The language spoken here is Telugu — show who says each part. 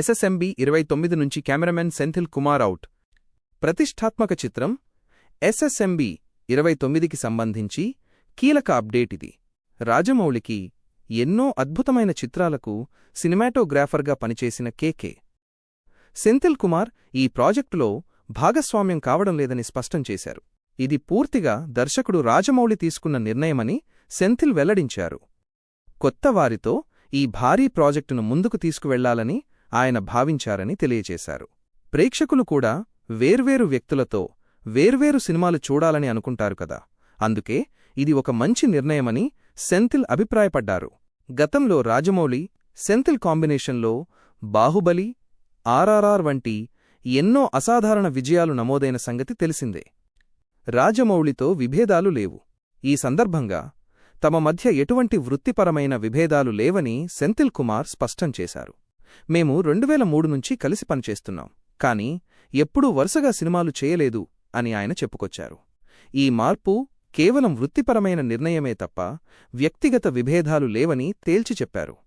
Speaker 1: ఎస్ఎస్ఎంబి ఇరవై తొమ్మిది నుంచి కెమెరామెన్ సెంథిల్ కుమార్ అవుట్. ప్రతిష్టాత్మక చిత్రం ఎస్ఎస్ఎంబి ఇరవై తొమ్మిదికి సంబంధించి కీలక అప్డేట్ ఇది. రాజమౌళికి ఎన్నో అద్భుతమైన చిత్రాలకు సినిమాటోగ్రాఫర్గా పనిచేసిన కేకే. సెంథిల్ కుమార్ ఈ ప్రాజెక్టులో భాగస్వామ్యం కావడం లేదని స్పష్టం చేశారు. ఇది పూర్తిగా దర్శకుడు రాజమౌళి తీసుకున్న నిర్ణయమని సెంథిల్ వెల్లడించారు. కొత్తవారితో ఈ భారీ ప్రాజెక్టును ముందుకు తీసుకువెళ్ళాలని ఆయన భావించారని తెలియచేశారు. ప్రేక్షకులు కూడా వేర్వేరు వ్యక్తులతో వేర్వేరు సినిమాలు చూడాలని అనుకుంటారు కదా. అందుకే ఇది ఒక మంచి నిర్ణయమని సెంథిల్ అభిప్రాయపడ్డారు. గతంలో రాజమౌళి సెంథిల్ కాంబినేషన్లో బాహుబలి ఆర్ఆర్ఆర్ వంటి ఎన్నో అసాధారణ విజయాలు నమోదైన సంగతి తెలిసిందే. రాజమౌళితో విభేదాలు లేవు. ఈ సందర్భంగా తమ మధ్య ఎటువంటి వృత్తిపరమైన విభేదాలు లేవని సెంథిల్ కుమార్ స్పష్టం చేశారు. మేము రెండువేల మూడు నుంచి కలిసి పనిచేస్తున్నాం. కానీ ఎప్పుడూ వరుసగా సినిమాలు చేయలేదు అని ఆయన చెప్పుకొచ్చారు. ఈ మార్పు కేవలం వృత్తిపరమైన నిర్ణయమే తప్ప వ్యక్తిగత విభేదాలు లేవని తేల్చి చెప్పారు.